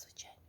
звичайною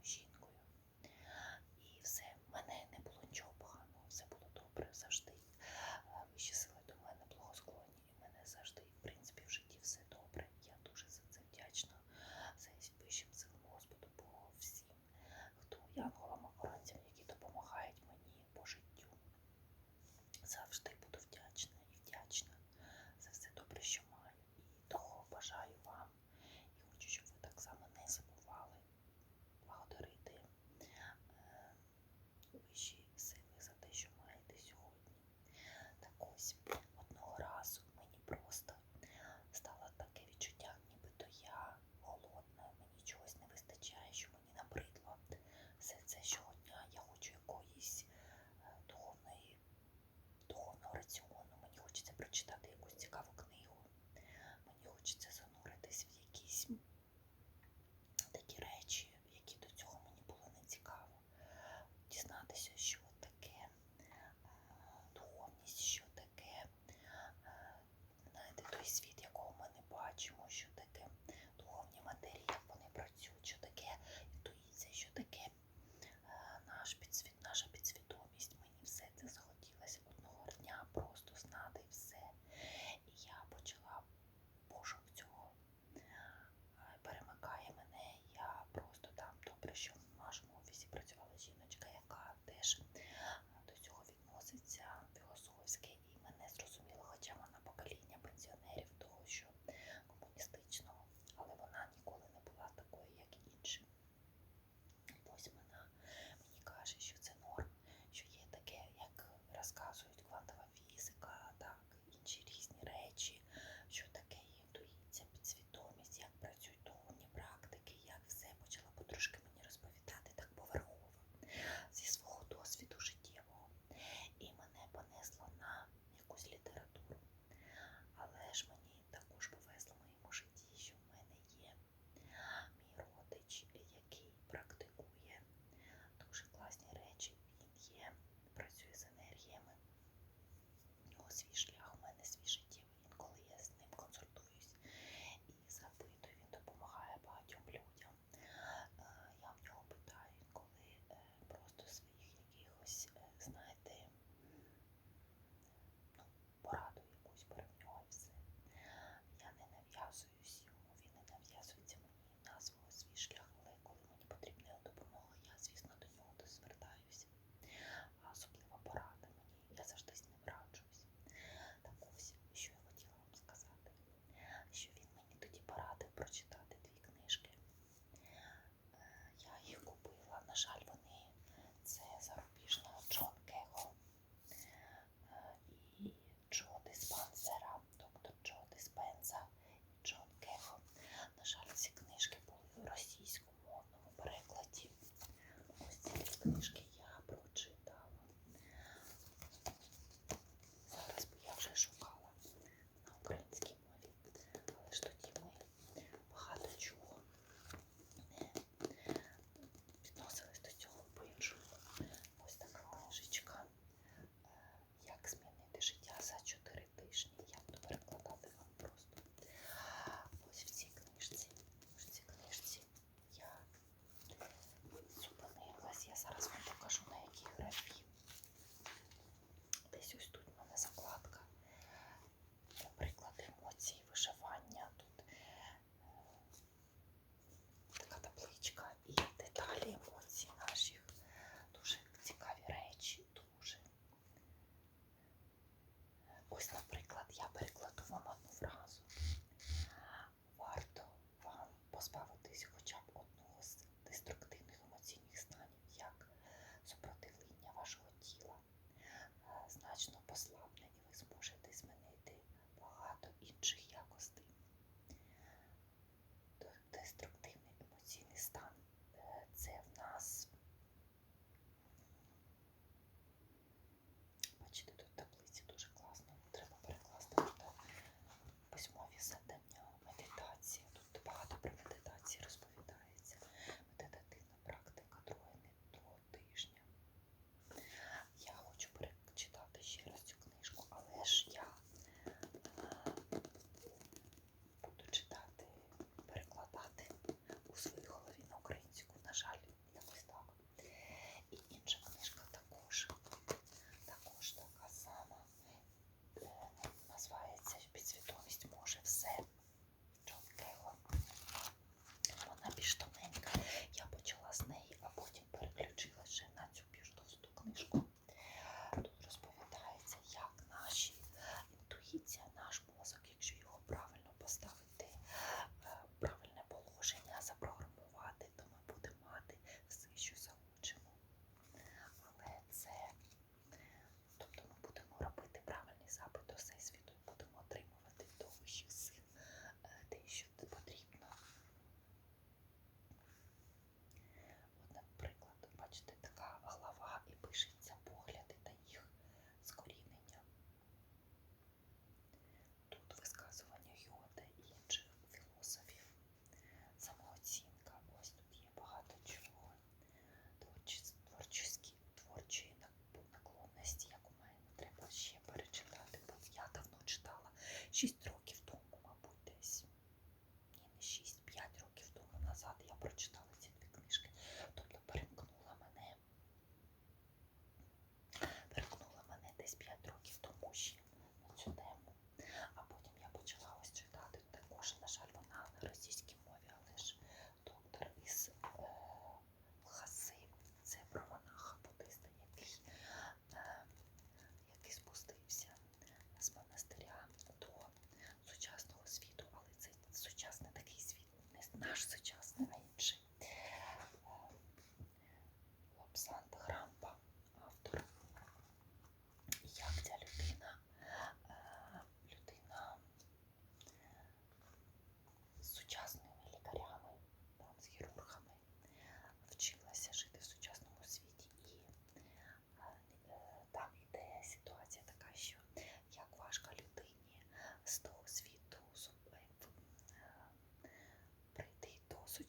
Аж зачав.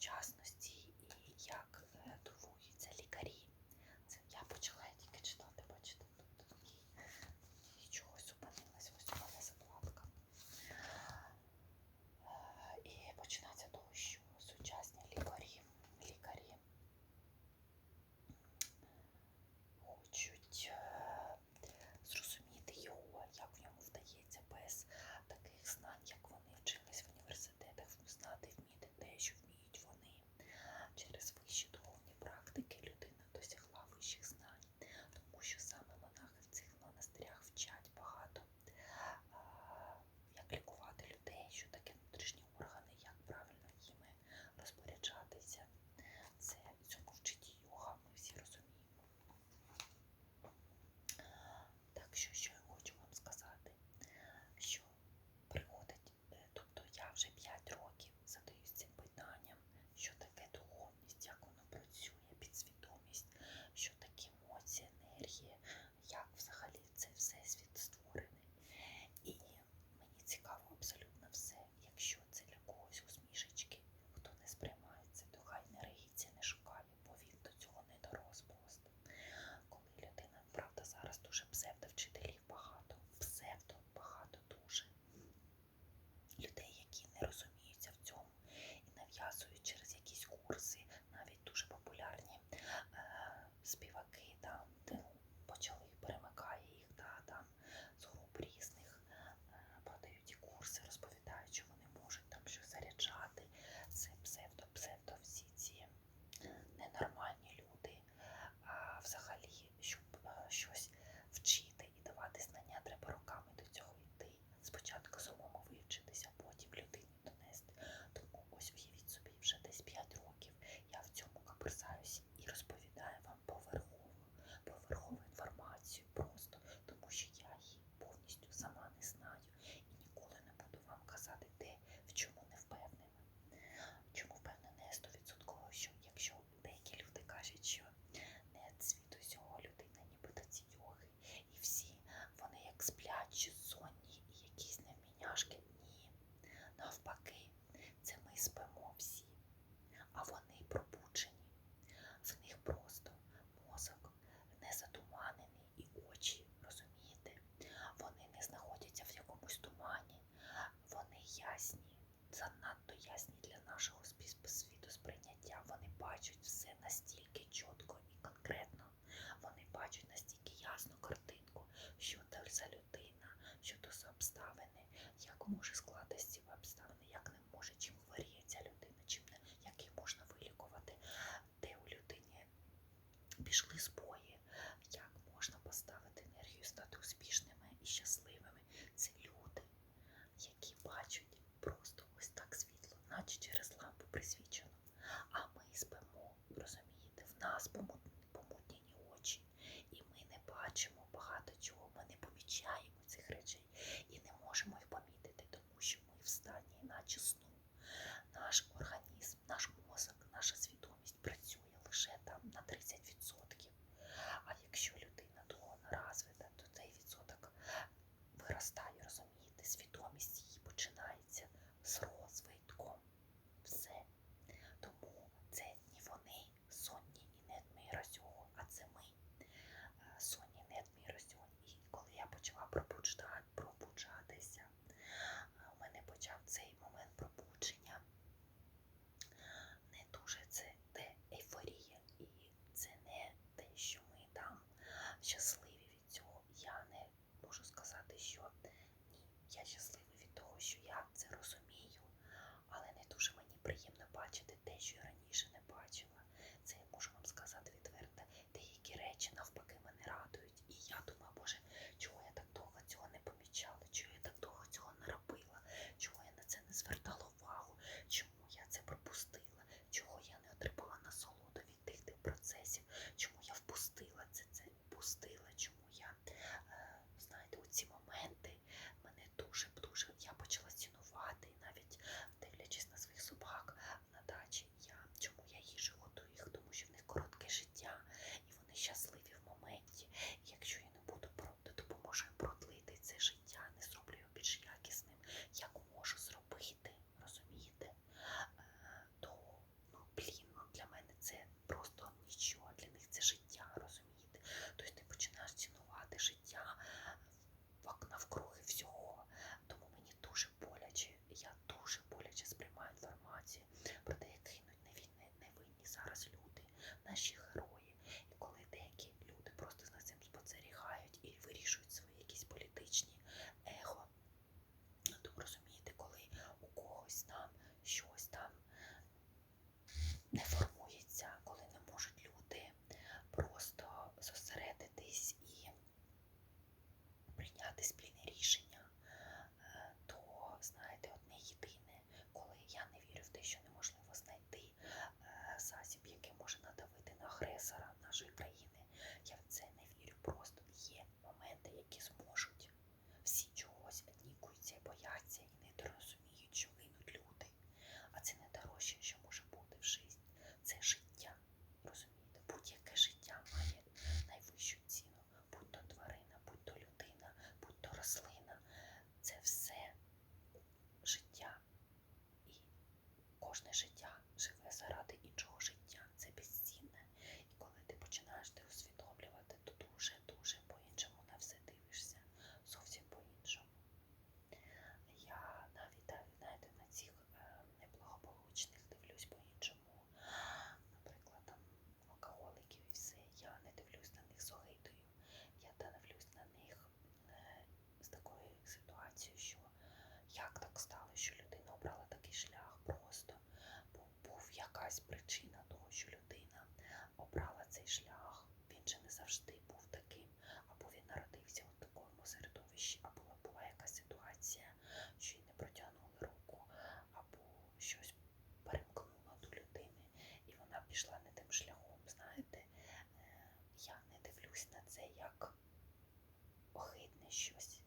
сучасна. що, що. person. що сонні і якісь невміняшки. Ні. Навпаки, це ми спимо всі, а вони пробуджені. В них просто мозок не затуманений і очі, розумієте? Вони не знаходяться в якомусь тумані, вони ясні, занадто ясні для нашого світу сприйняття. Вони бачать все настільки чітко і конкретно. Вони бачать настільки ясну картинку, що за людина. Може склатися ці обставини, як не може, чим хворіється людина, чим не, як її можна вилікувати, де у людині пішли чистоту. щасливі від цього. Я не можу сказати, що ні, я щаслива від того, що я це розумію, але не дуже мені приємно бачити те, що я раніше не бачила. Це я можу вам сказати відверто. Деякі речі навпаки мене радують. І я думаю, боже, дивлюсь на це як огидне щось.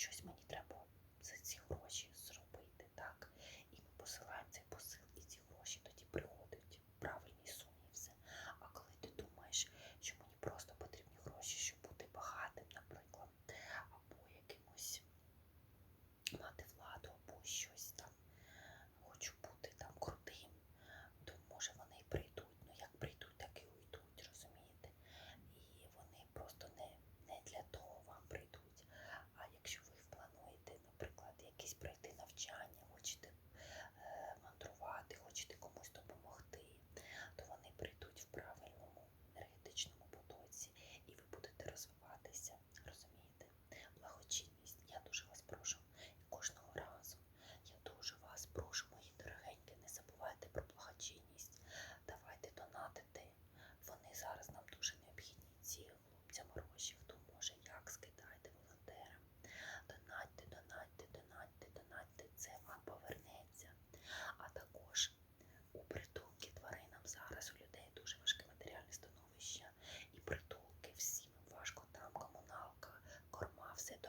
Щось мені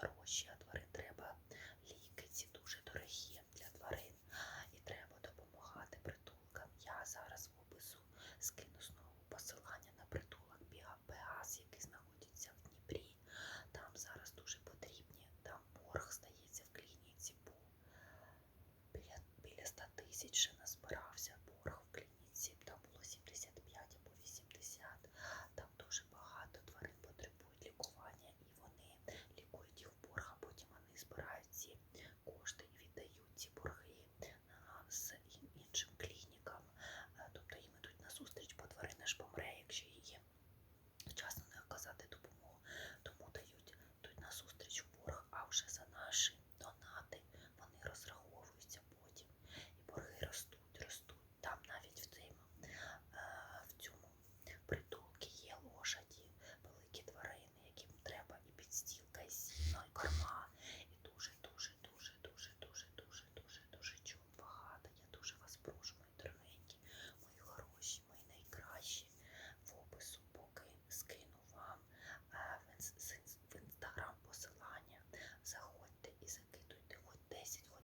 корма, все дорожче, а